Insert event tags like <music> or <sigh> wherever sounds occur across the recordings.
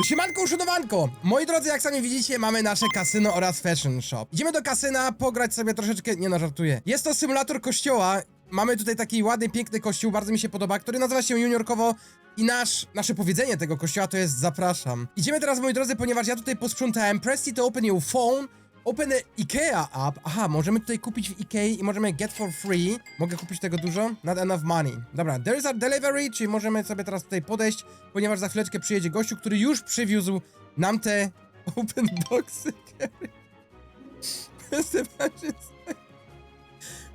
Siemanko, uszunowanko! Moi drodzy, jak sami widzicie, mamy nasze kasyno oraz fashion shop. Idziemy do kasyna, pograć sobie troszeczkę... Nie no, żartuję. Jest to symulator kościoła. Mamy tutaj taki ładny, piękny kościół, bardzo mi się podoba, który nazywa się Juniorkowo i nasz, nasze powiedzenie tego kościoła to jest zapraszam. Idziemy teraz, moi drodzy, ponieważ ja tutaj posprzątałem. Press to open your phone. Open IKEA app. Aha, możemy tutaj kupić w Ikei i możemy get for free. Mogę kupić tego dużo? Not enough money. Dobra, there is a delivery, czyli możemy sobie teraz tutaj podejść, ponieważ za chwileczkę przyjedzie gościu, który już przywiózł nam te <laughs> open boxy. <laughs>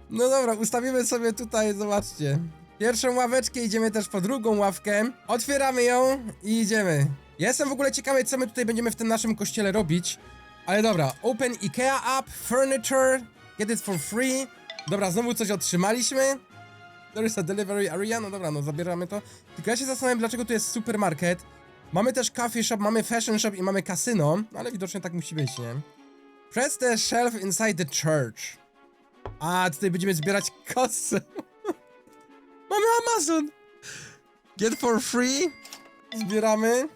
No dobra, ustawimy sobie tutaj, zobaczcie. Pierwszą ławeczkę, idziemy też po drugą ławkę. Otwieramy ją i idziemy. Ja jestem w ogóle ciekawy, co my tutaj będziemy w tym naszym kościele robić. Ale dobra, open IKEA app, furniture, get it for free. Dobra, znowu coś otrzymaliśmy. There is a delivery area, no dobra, no zabieramy to. Tylko ja się zastanawiam, dlaczego tu jest supermarket. Mamy też coffee shop, mamy fashion shop i mamy kasyno, no ale widocznie tak musi być, nie? Press the shelf inside the church. A, tutaj będziemy zbierać kasę. <laughs> mamy Amazon! Get for free. Zbieramy.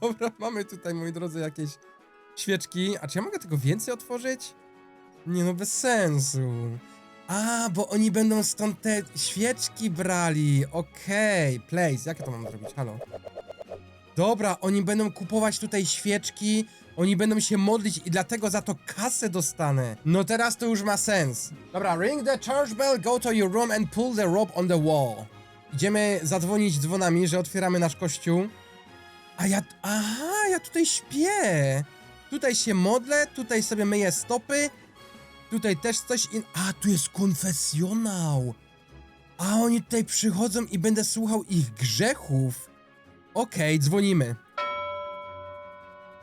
Dobra, mamy tutaj, moi drodzy, jakieś świeczki. A czy ja mogę tego więcej otworzyć? Nie no, bez sensu. A, bo oni będą stąd te świeczki brali. Okej, place. Jak ja to mam zrobić? Halo. Dobra, oni będą kupować tutaj świeczki, oni będą się modlić i dlatego za to kasę dostanę. No teraz to już ma sens. Dobra, ring the church bell, go to your room and pull the rope on the wall. Idziemy zadzwonić dzwonami, że otwieramy nasz kościół. A ja... Aha, ja tutaj śpię. Tutaj się modlę, tutaj sobie myję stopy. Tutaj też coś in... A, tu jest konfesjonał. A oni tutaj przychodzą i będę słuchał ich grzechów. Okej, dzwonimy.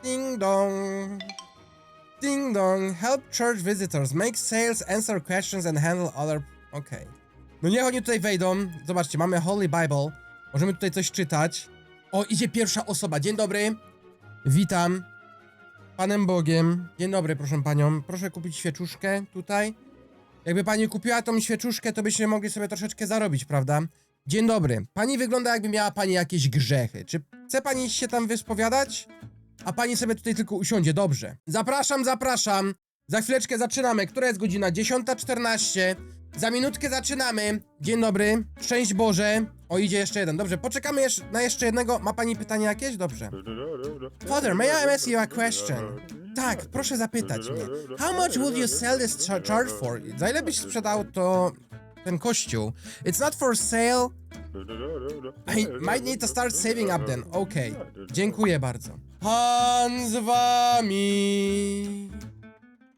Ding dong. Ding dong. Help church visitors. Make sales, answer questions and handle other... Okej. No niech oni tutaj wejdą. Zobaczcie, mamy Holy Bible. Możemy tutaj coś czytać. O, idzie pierwsza osoba. Dzień dobry. Witam. Panem Bogiem. Dzień dobry, proszę panią. Proszę kupić świeczuszkę tutaj. Jakby pani kupiła tą świeczuszkę, to byśmy mogli sobie troszeczkę zarobić, prawda? Dzień dobry. Pani wygląda jakby miała pani jakieś grzechy. Czy chce pani się tam wyspowiadać? A pani sobie tutaj tylko usiądzie, dobrze. Zapraszam, zapraszam. Za chwileczkę zaczynamy. Która jest godzina? 10.14. Za minutkę zaczynamy. Dzień dobry. Szczęść Boże. O, idzie jeszcze jeden. Dobrze, poczekamy jeszcze na jeszcze jednego. Ma pani pytanie jakieś? Dobrze. Father, may I ask you a question? Tak, proszę zapytać mnie. How much would you sell this ch- church for? Za ile byś sprzedał to ten kościół? It's not for sale. I might need to start saving up then. Okej. Dziękuję bardzo. Pan z wami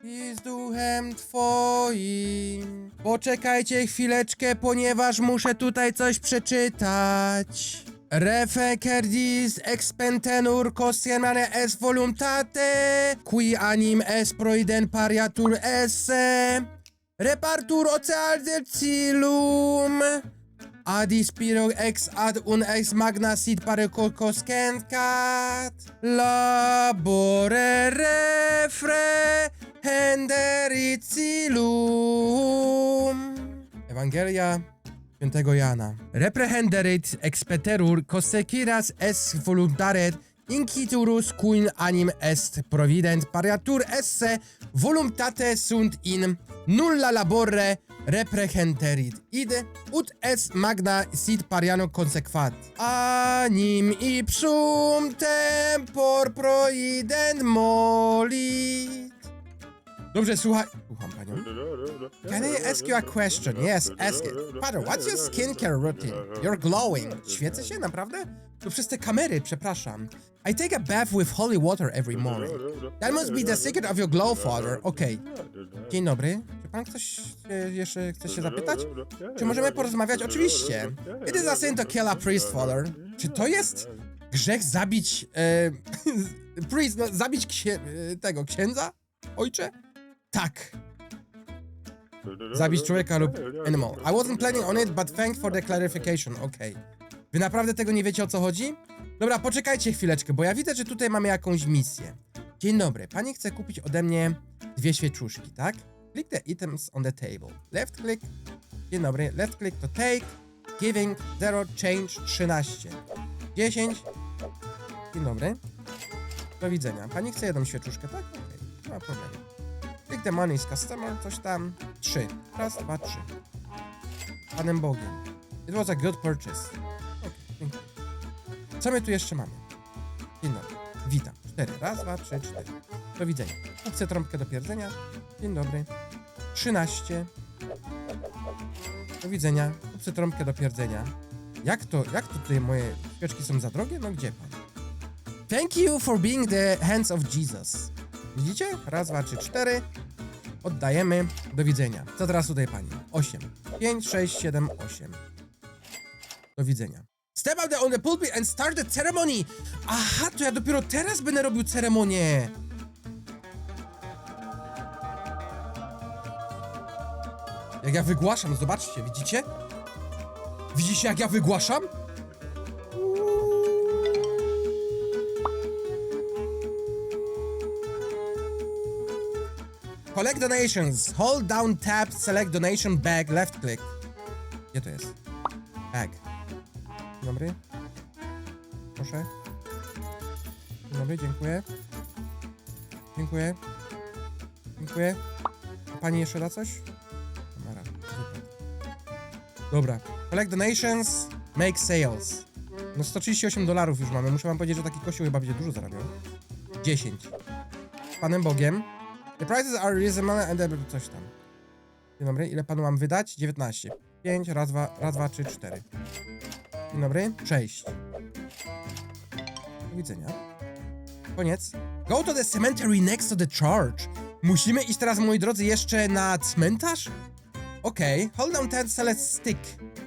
i z duchem twoim. Poczekajcie chwileczkę, ponieważ muszę tutaj coś przeczytać. Refecerdis expentenur cosiemane es voluntate, qui anim es proiden pariatur esse, repartur oceal del cilum, ad ispiro ex ad un ex magna sit pare coscencat, labore refre henderit cilum. Ewangelia Świętego Jana. Reprehenderit expeterur consequiras es voluntaret inciturus quin anim est provident pariatur esse voluntate sunt in nulla labore reprehenderit id ut es magna sit pariano consequat anim ipsum tempor proident molit Dobrze, słuchaj. Słucham panią. Can I ask you a question? Yes, ask it. Father, what's your skincare routine? You're glowing. Świecę się, naprawdę? To przez te kamery, przepraszam. I take a bath with holy water every morning. That must be the secret of your glow, father. Okej. Dzień dobry. Czy pan ktoś e, jeszcze chce się zapytać? Czy możemy porozmawiać? Oczywiście. It is a sin to kill a priest, father. Czy to jest grzech zabić... E, <laughs> priest, no, zabić księ, e, tego, księdza? Ojcze? Tak. Zabić człowieka lub animal. I wasn't planning on it, but thanks for the clarification. Okej. Wy naprawdę tego nie wiecie o co chodzi? Dobra, poczekajcie chwileczkę, bo ja widzę, że tutaj mamy jakąś misję. Dzień dobry, pani chce kupić ode mnie dwie świeczuszki, tak? Click the items on the table. Left click. Dzień dobry, left click to take. Giving 0 change 13. 10. Dzień dobry. Do widzenia. Pani chce jedną świeczuszkę, tak? Okej, nie ma problemu. Take the money z customer, coś tam. Trzy. Raz, dwa, trzy. Panem Bogiem. It was a good purchase. Okej, dziękuję. Co my tu jeszcze mamy? Dzień dobry. Witam. Cztery. Raz, dwa, trzy, cztery. Do widzenia. Chcę trąbkę do pierdzenia. Dzień dobry. Trzynaście. Do widzenia. Chcę trąbkę do pierdzenia. Jak to, jak to tutaj moje świeczki są za drogie? No gdzie pan? Thank you for being the hands of Jesus. Widzicie? Raz, dwa, trzy, cztery. Oddajemy. Do widzenia. Co teraz tutaj pani? Osiem. Pięć, sześć, siedem, osiem. Do widzenia. Step out on the pulpit and start the ceremony! Aha, to ja dopiero teraz będę robił ceremonię! Jak ja wygłaszam, zobaczcie, widzicie? Widzicie jak ja wygłaszam? Collect donations. Hold down tab, select donation bag, left click. Gdzie to jest? Bag. Dzień Dobry. Proszę. Dzień Dobry, dziękuję. Dziękuję. Dziękuję. A pani jeszcze da coś? Dobra. Collect donations, make sales. No 138 dolarów już mamy. Muszę wam powiedzieć, że taki kościół chyba będzie dużo zarabiał. 10. Z Panem Bogiem. The prices are reasonable and the... coś tam. Dzień dobry, ile panu mam wydać? 19. 5, raz, dwa, raz, dwa, trzy, cztery. Dzień dobry, 6. Do widzenia. Koniec. Go to the cemetery next to the church. Musimy iść teraz, moi drodzy, jeszcze na cmentarz? Okej, hold down ten select stick.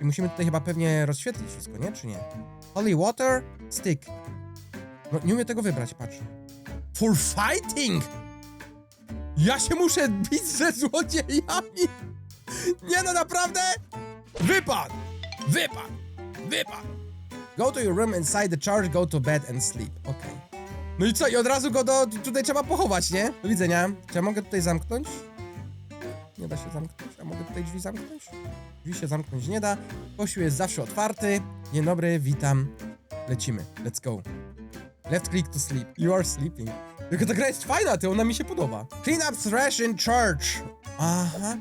I musimy tutaj chyba pewnie rozświetlić wszystko, nie? Czy nie? Holy water, stick. No, nie umiem tego wybrać, patrz. For fighting! Ja się muszę bić ze złodziejami! Nie no, naprawdę? Wypad! Wypad! Wypad! Go to your room inside the church, go to bed and sleep. Okej. No i co? I od razu go do... tutaj trzeba pochować, nie? Do widzenia. Czy ja mogę tutaj zamknąć? Nie da się zamknąć. A mogę tutaj drzwi zamknąć? Drzwi się zamknąć nie da. Kościół jest zawsze otwarty. Dzień dobry, witam. Lecimy. Let's go. Left click to sleep. You are sleeping. Tylko ta gra jest fajna, ty, ona mi się podoba. Clean up trash in church. Aha.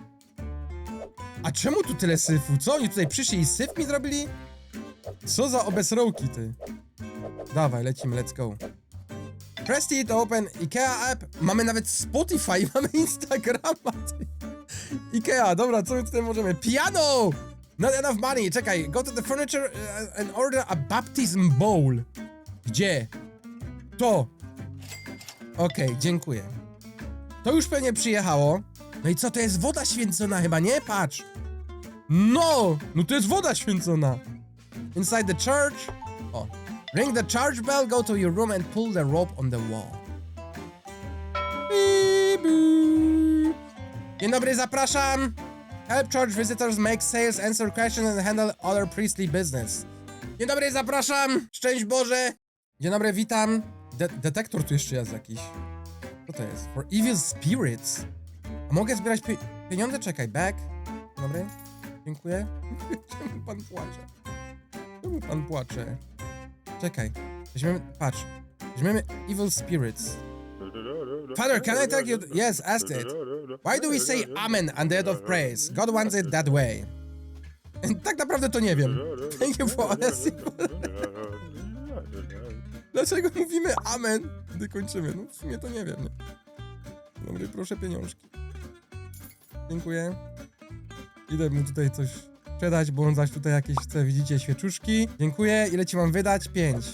A czemu tu tyle syfu? Co, oni tutaj przyszli i syf mi zrobili? Co za obesrołki, ty. Dawaj, lecimy, let's go. Press it open IKEA app. Mamy nawet Spotify, <laughs> mamy Instagrama, ty. IKEA, dobra, co my tutaj możemy? Piano! Not enough money, czekaj. Go to the furniture uh, and order a baptism bowl. Gdzie? To. Okej, dziękuję. To już pewnie przyjechało. No i co, to jest woda święcona chyba, nie? Patrz. No! No to jest woda święcona. Inside the church. O. Ring the church bell, go to your room and pull the rope on the wall. Boop. Dzień dobry, zapraszam. Help church visitors make sales, answer questions and handle other priestly business. Dzień dobry, zapraszam. Szczęść Boże. Dzień dobry, witam. De detektor tu jeszcze jest jakiś. Co to jest? For evil spirits. A mogę zbierać pie pieniądze? Czekaj, back. Dobry. Dziękuję. <laughs> Czemu pan płacze? Czemu pan płacze? Czekaj. Weźmiemy, patrz. Weźmiemy evil spirits. Father, can I take you? Yes, ask it. Why do we say amen at the end of praise? God wants it that way. <laughs> Tak naprawdę to nie wiem. Thank you for honesty. Dlaczego <laughs> mówimy amen, gdy kończymy? No w sumie to nie wiem. Nie? Dobry, proszę pieniążki. Dziękuję. Idę mu tutaj coś sprzedać, bo on zaś tutaj jakieś chce, widzicie, świeczuszki. Dziękuję. Ile ci mam wydać? Pięć.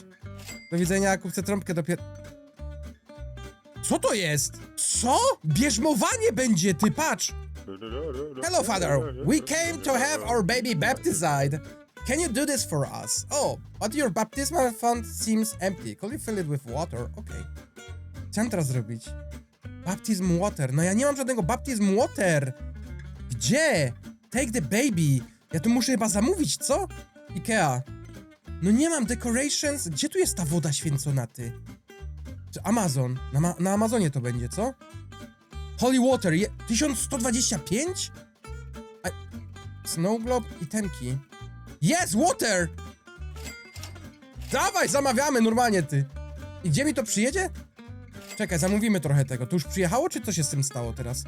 Do widzenia, kupcę trąbkę dopiero... Co to jest? Co? Bierzmowanie będzie, ty patrz! Hello, father. We came to have our baby baptized. Can you do this for us? Oh, but your baptismal font seems empty. Could you fill it with water? Okay. Co mam teraz zrobić? Baptism water. No ja nie mam żadnego baptism water. Gdzie? Take the baby. Ja tu muszę chyba zamówić, co? Ikea. No nie mam decorations. Gdzie tu jest ta woda święcona, ty? Czy Amazon. Na, ma na Amazonie to będzie, co? Holy Water. Je 1125? A Snow Globe i tenki. Yes, water! Dawaj, zamawiamy normalnie, ty. I gdzie mi to przyjedzie? Czekaj, zamówimy trochę tego. To już przyjechało, czy co się z tym stało teraz?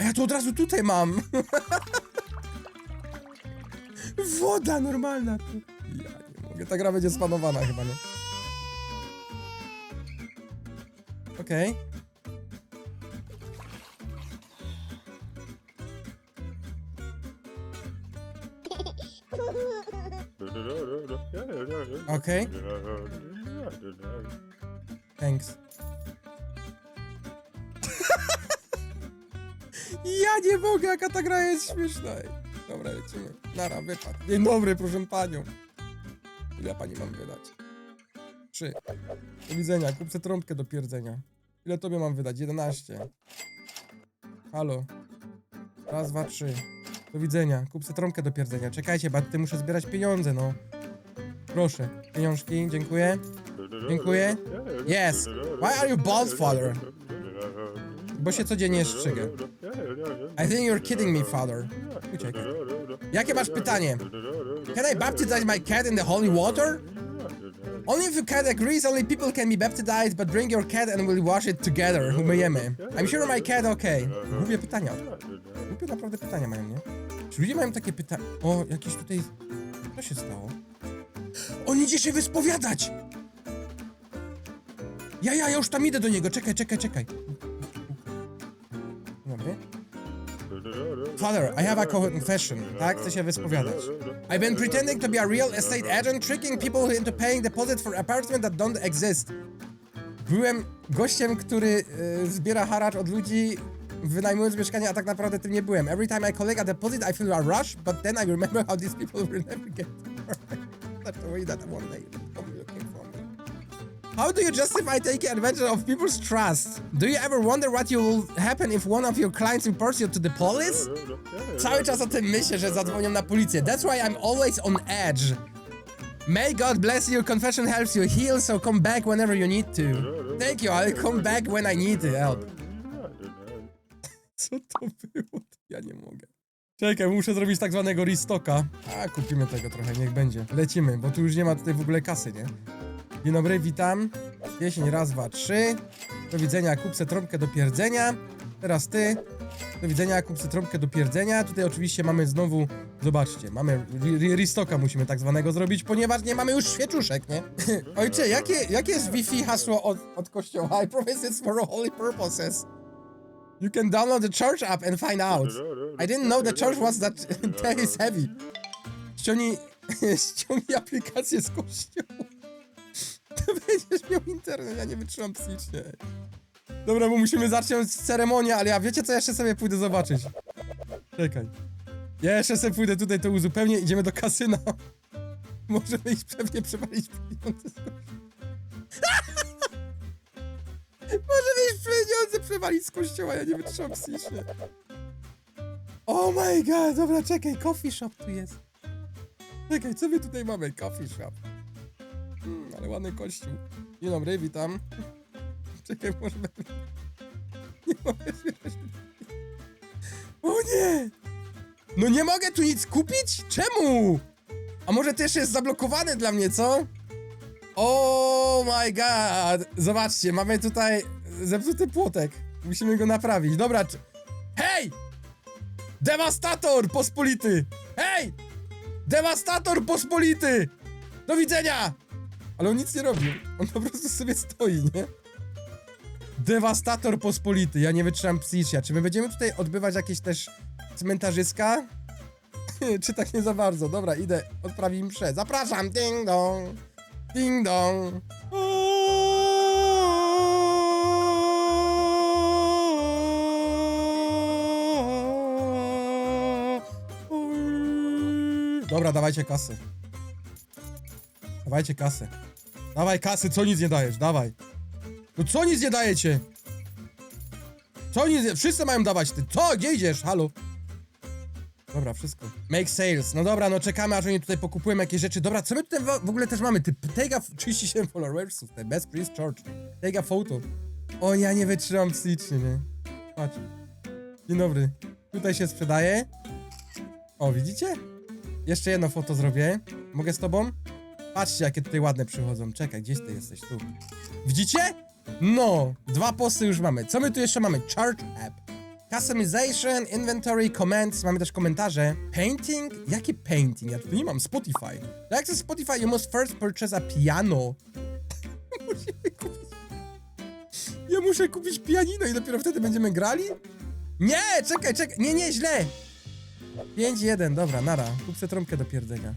A ja to od razu tutaj mam. <laughs> Woda normalna. tu. Ja nie mogę. Ta gra będzie spanowana chyba, nie? Okej. Okej. Thanks. <laughs> ja nie mogę, jaka ta gra jest śmieszna. Dobra, lecimy. Nara, wypad. Dzień dobry, proszę panią. Ile pani mam wydać? Trzy. Do widzenia, kupcę trąbkę do pierdzenia. Ile tobie mam wydać? 11. Halo. Raz, dwa, trzy. Do widzenia, kupcę trąbkę do pierdzenia. Czekajcie, ty muszę zbierać pieniądze, no. Proszę, pieniążki, dziękuję. Dziękuję. Yes. Why are you bald, father? Bo się codziennie strzygę. I think you're kidding me, father. Uciekaj. Jakie masz pytanie? Can I baptize my cat in the holy water? Only if your cat agrees, only people can be baptized, but bring your cat and we'll wash it together. Umyjemy. I'm sure my cat okay. Głupie pytania. Głupie naprawdę pytania mają, nie? Czy ludzie mają takie pytania? O, jakieś tutaj... Co się stało? On idzie się wyspowiadać! Ja, ja, ja już tam idę do niego. Czekaj, czekaj, czekaj. Dobry. Father, I have a confession. Tak, chcę się wyspowiadać. I've been pretending to be a real estate agent, tricking people into paying deposit for apartment that don't exist. Byłem gościem, który y, zbiera haracz od ludzi, wynajmując mieszkanie, a tak naprawdę tym nie byłem. Every time I collect a deposit, I feel a rush, but then I remember how these people will never get That's <laughs> the way that one day. How do you justify taking advantage of people's trust? Do you ever wonder what will happen if one of your clients reports you to the police? Cały czas o tym myślę, że zadzwonią na policję. That's why I'm always on edge. May God bless you. Confession helps you heal, so come back whenever you need to. Thank you. I'll come back when I need help. Co to było? Ja nie mogę. Czekaj, muszę zrobić tak zwanego restocka. A, kupimy tego trochę, niech będzie. Lecimy, bo tu już nie ma tutaj w ogóle kasy, nie? Dzień dobry, witam. Jesień, raz, dwa, trzy. Do widzenia, kupce trąbkę do pierdzenia. Teraz ty. Do widzenia, kupce trąbkę do pierdzenia. Tutaj oczywiście mamy znowu, zobaczcie, mamy re- re- restocka musimy tak zwanego zrobić, ponieważ nie mamy już świeczuszek, nie? <laughs> Ojcze, jakie, jakie jest Wi-Fi hasło od, od kościoła? I promise it's for holy purposes. You can download the church app and find out. I didn't know the church was that, <laughs> that is heavy. Ściągnij, <laughs> ściągnij aplikację z kościoła. <laughs> To będziesz miał internet, ja nie wytrzymam psychicznie. Dobra, bo musimy zacząć ceremonię, ale ja wiecie co, jeszcze sobie pójdę zobaczyć. Czekaj. Ja jeszcze sobie pójdę tutaj, to uzupełnię, idziemy do kasyna. Możemy iść pewnie przewalić pieniądze z kościoła. Możemy iść pieniądze przewalić z kościoła, ja nie wytrzymam psychicznie. Oh my god, dobra, czekaj, coffee shop tu jest. Czekaj, co my tutaj mamy? Coffee shop. Hmm, ale ładny kościół. Dzień dobry, witam. <laughs> Czekaj, może. <laughs> Nie mogę. O nie! No nie mogę tu nic kupić? Czemu? A może też jest zablokowany dla mnie, co? Oh my god! Zobaczcie, mamy tutaj zepsuty płotek. Musimy go naprawić. Dobra, czy... Hej! Devastator pospolity! Hej! Devastator pospolity! Do widzenia! Ale on nic nie robił. On po prostu sobie stoi, nie? Devastator pospolity. Ja nie wytrzymam psychicznie. Czy my będziemy tutaj odbywać jakieś też cmentarzyska? <laughs> Czy tak nie za bardzo? Dobra, idę odprawić mszę. Zapraszam! Ding dong! Ding dong! Dobra, dawajcie kasy. Dawajcie kasę. Dawaj kasy, co nic nie dajesz, dawaj. No co nic nie dajecie? Co nic nie... Wszyscy mają dawać, ty. Co? Gdzie idziesz? Halo? Dobra, wszystko. Make sales. No dobra, no czekamy, aż oni tutaj pokupują jakieś rzeczy. Dobra, co my tutaj w ogóle też mamy? Ty, take a... 37 followersów, te best priest church. Take a photo. O, ja nie wytrzymam psychicznie, nie? Patrz. Dzień dobry. Tutaj się sprzedaje. O, widzicie? Jeszcze jedno foto zrobię. Mogę z tobą? Patrzcie, jakie tutaj ładne przychodzą. Czekaj, gdzieś ty jesteś? Tu. Widzicie? No, dwa posty już mamy. Co my tu jeszcze mamy? Chart app. Customization, inventory, comments. Mamy też komentarze. Painting? Jaki painting? Ja tu nie mam Spotify. To jak Spotify, you must first purchase a piano. <laughs> Musimy kupić... Ja muszę kupić pianino i dopiero wtedy będziemy grali? Nie, czekaj, czekaj. Nie, nie, źle. 5-1, dobra, nara. Kup sobie trąbkę do pierdenia.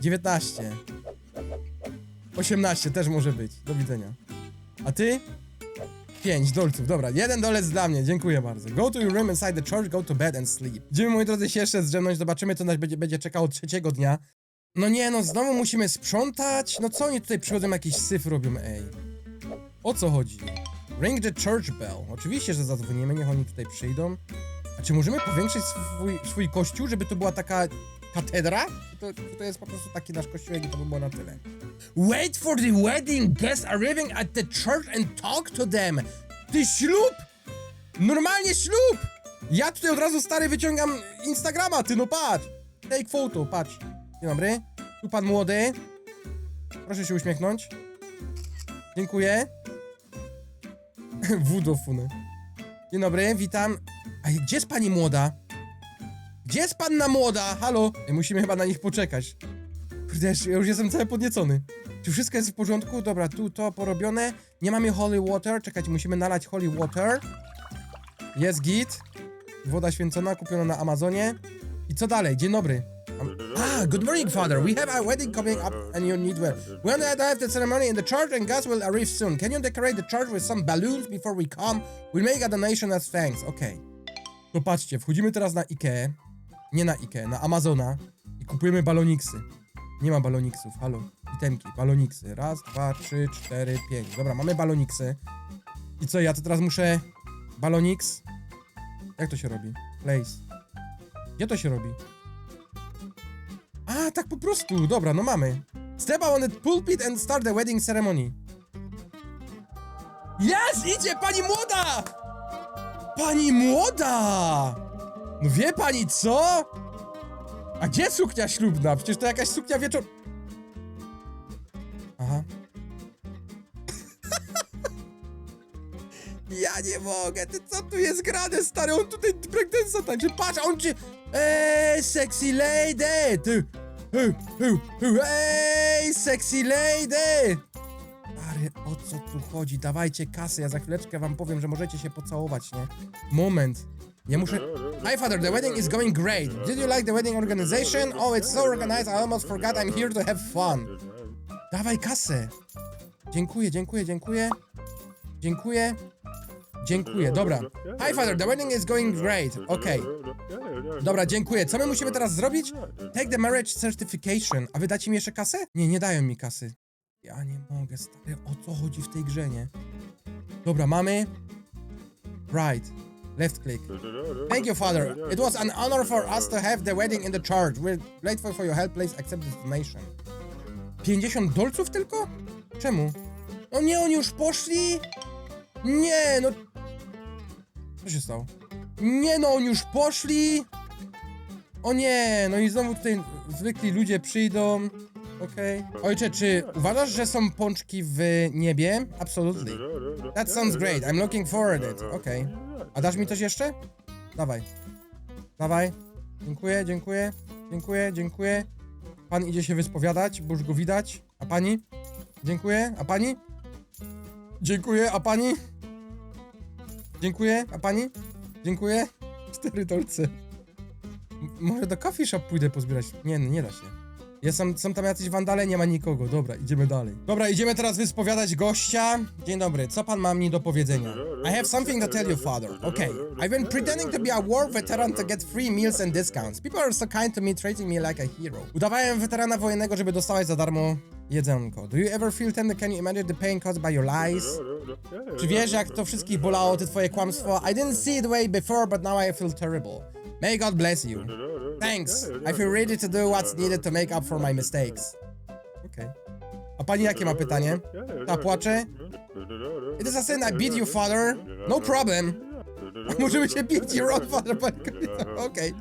19. 18 też może być. Do widzenia. A ty? 5 dolców, dobra. Jeden dolec dla mnie, dziękuję bardzo. Go to your room inside the church, go to bed and sleep. Idziemy, moi drodzy, się jeszcze zdrzemnąć, zobaczymy, co nas będzie, będzie czekało trzeciego dnia. No nie, no znowu musimy sprzątać. No co oni tutaj przychodzą, jakiś syf robią, ej. O co chodzi? Ring the church bell. Oczywiście, że zadzwonimy, niech oni tutaj przyjdą. A czy możemy powiększyć swój, swój kościół, żeby to była taka katedra? To, to jest po prostu taki nasz kościółek i to by było na tyle? Wait for the wedding guests arriving at the church and talk to them. Ty ślub? Normalnie ślub! Ja tutaj od razu stary wyciągam Instagrama, ty no patrz! Take photo, patrz. Dzień dobry. Tu pan młody. Proszę się uśmiechnąć. Dziękuję. <laughs> Wudofun. Dzień dobry, witam. A gdzie jest pani młoda? Gdzie jest panna młoda? Halo? Musimy chyba na nich poczekać. Kurde, ja już jestem cały podniecony. Czy wszystko jest w porządku? Dobra, tu to porobione. Nie mamy holy water. Czekajcie, musimy nalać holy water. Jest git. Woda święcona, kupiona na Amazonie. I co dalej? Dzień dobry. Ah, good morning, father. We have a wedding coming up and you need well. We want to have the ceremony in the church and guests will arrive soon. Can you decorate the church with some balloons before we come? We'll make a donation as thanks. Okay. To patrzcie, wchodzimy teraz na Ikea. Nie na Ikea, na Amazona. I kupujemy baloniksy. Nie ma baloniksów, halo. Itemki, baloniksy. Raz, dwa, trzy, cztery, pięć. Dobra, mamy baloniksy. I co, ja to teraz muszę... Baloniks? Jak to się robi? Place. Gdzie to się robi? A, tak po prostu. Dobra, no mamy. Step on the pulpit and start the wedding ceremony. Jest! Idzie pani młoda! Pani młoda! No wie pani co? A gdzie suknia ślubna? Przecież to jakaś suknia wieczor... Aha. <laughs> ja nie mogę, ty co tu jest grane, stary? On tutaj breakdance'a tańczy, patrz, on ci... Ej, sexy lady! Ty... Ej, sexy lady! Stary, o co tu chodzi? Dawajcie kasy, ja za chwileczkę wam powiem, że możecie się pocałować, nie? Moment. Ja muszę... Hi father, the wedding is going great. Did you like the wedding organization? Oh, it's so organized, I almost forgot I'm here to have fun. Dawaj kasę. Dziękuję, dziękuję, dziękuję. Dziękuję. Dziękuję, dobra. Hi father, the wedding is going great. Okej. Dobra, dziękuję. Co my musimy teraz zrobić? Take the marriage certification. A wy dacie mi jeszcze kasę? Nie, nie dają mi kasy. Ja nie mogę, stary. O co chodzi w tej grze, nie? Dobra, mamy. Right. Left click. Thank you, Father. It was an honor for us to have the wedding in the church. We're grateful for your help. Please accept this donation. 50 dolców tylko? Czemu? O nie, oni już poszli? Nie, no... Co się stało? Nie no, oni już poszli? O nie, no i znowu tutaj zwykli ludzie przyjdą. Okej. Ojcze, czy uważasz, że są pączki w niebie? Absolutely. That sounds great. I'm looking forward it. Okej. A dasz mi coś jeszcze? Dawaj. Dawaj. Dziękuję, dziękuję. Dziękuję, dziękuję. Pan idzie się wyspowiadać, bo już go widać. A pani? Dziękuję. A pani? Dziękuję. A pani? Dziękuję. A pani? Dziękuję. <laughs> Cztery dolce. M- może do coffee shop pójdę pozbierać. Nie, nie da się. Jest tam, są tam jacyś wandale, nie ma nikogo. Dobra, idziemy dalej. Dobra, idziemy teraz wyspowiadać gościa. Dzień dobry, co pan ma mi do powiedzenia? I have something to tell you, father. Okay, I've been pretending to be a war veteran to get free meals and discounts. People are so kind to me, treating me like a hero. Udawałem weterana wojennego, żeby dostawać za darmo jedzonko. Do you ever feel tempted? Can you imagine the pain caused by your lies? Czy wiesz, jak to wszystkich bolało, te twoje kłamstwo? I didn't see it way before, but now I feel terrible. May God bless you. Thanks. I feel ready to do what's needed to make up for my mistakes. Okej. A pani jakie ma pytanie? Ta płacze? It is a sin I beat you, father. No problem. <laughs> Możemy się bić, you're on, father, pani kobieta. Okej.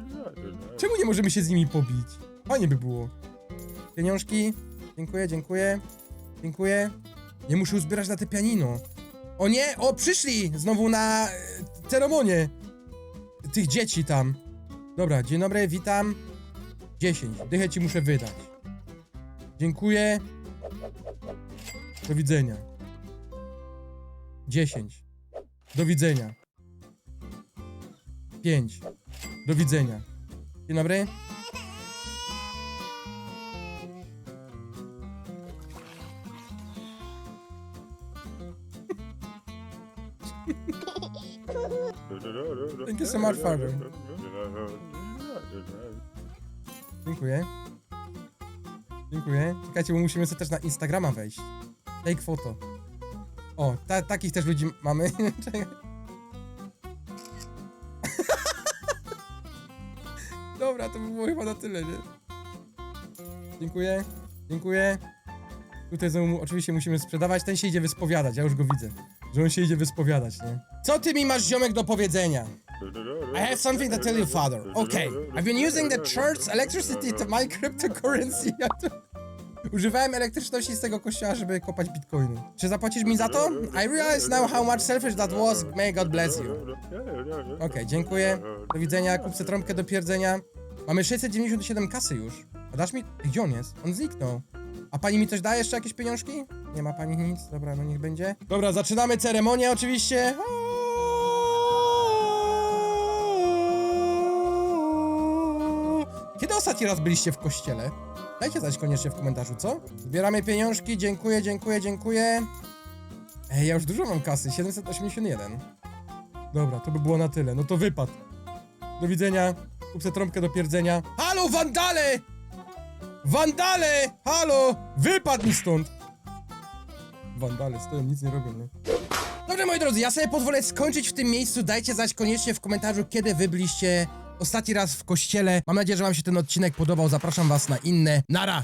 Czemu nie możemy się z nimi pobić? Fajnie by było. Pieniążki? Dziękuję, dziękuję. Dziękuję. Nie muszę uzbierać na te pianino. O nie! O, przyszli! Znowu na e, ceremonię tych dzieci tam. Dobra, dzień dobry, witam. 10. Dychę ci muszę wydać. Dziękuję. Do widzenia. 10. Do widzenia. 5. Do widzenia. Dzień dobry. Thank you so much, father. Dziękuję. Dziękuję. Czekajcie, bo musimy sobie też na Instagrama wejść. Take photo. O, ta, takich też ludzi mamy. <laughs> <laughs> Dobra, to by było chyba na tyle, nie? Dziękuję. Dziękuję. Tutaj znowu oczywiście musimy sprzedawać. Ten się idzie wyspowiadać, ja już go widzę. Że on się idzie wyspowiadać, nie? Co ty mi masz, ziomek, do powiedzenia? I have something to tell you, father. Okay, I've been using the church's electricity to mine cryptocurrency. <laughs> Używałem elektryczności z tego kościoła, żeby kopać bitcoiny. Czy zapłacisz mi za to? I realize now how much selfish that was. May God bless you. Okej, dziękuję. Do widzenia, kupcę trąbkę do pierdzenia. Mamy 697 kasy już. A dasz mi... Gdzie on jest? On zniknął. A pani mi coś da jeszcze jakieś pieniążki? Nie ma pani nic? Dobra, no niech będzie. Dobra, zaczynamy ceremonię oczywiście. Kiedy ostatni raz byliście w kościele? Dajcie znać koniecznie w komentarzu, co? Zbieramy pieniążki, dziękuję, dziękuję, dziękuję. Ej, ja już dużo mam kasy, 781. Dobra, to by było na tyle. No to wypad. Do widzenia. Kupcę trąbkę do pierdzenia. Halo, wandale! Wandale! Halo! Wypadł mi stąd! Wandale stoją, nic nie robią, nie? Dobrze, moi drodzy, ja sobie pozwolę skończyć w tym miejscu. Dajcie znać koniecznie w komentarzu, kiedy wy byliście ostatni raz w kościele. Mam nadzieję, że wam się ten odcinek podobał. Zapraszam was na inne. Nara!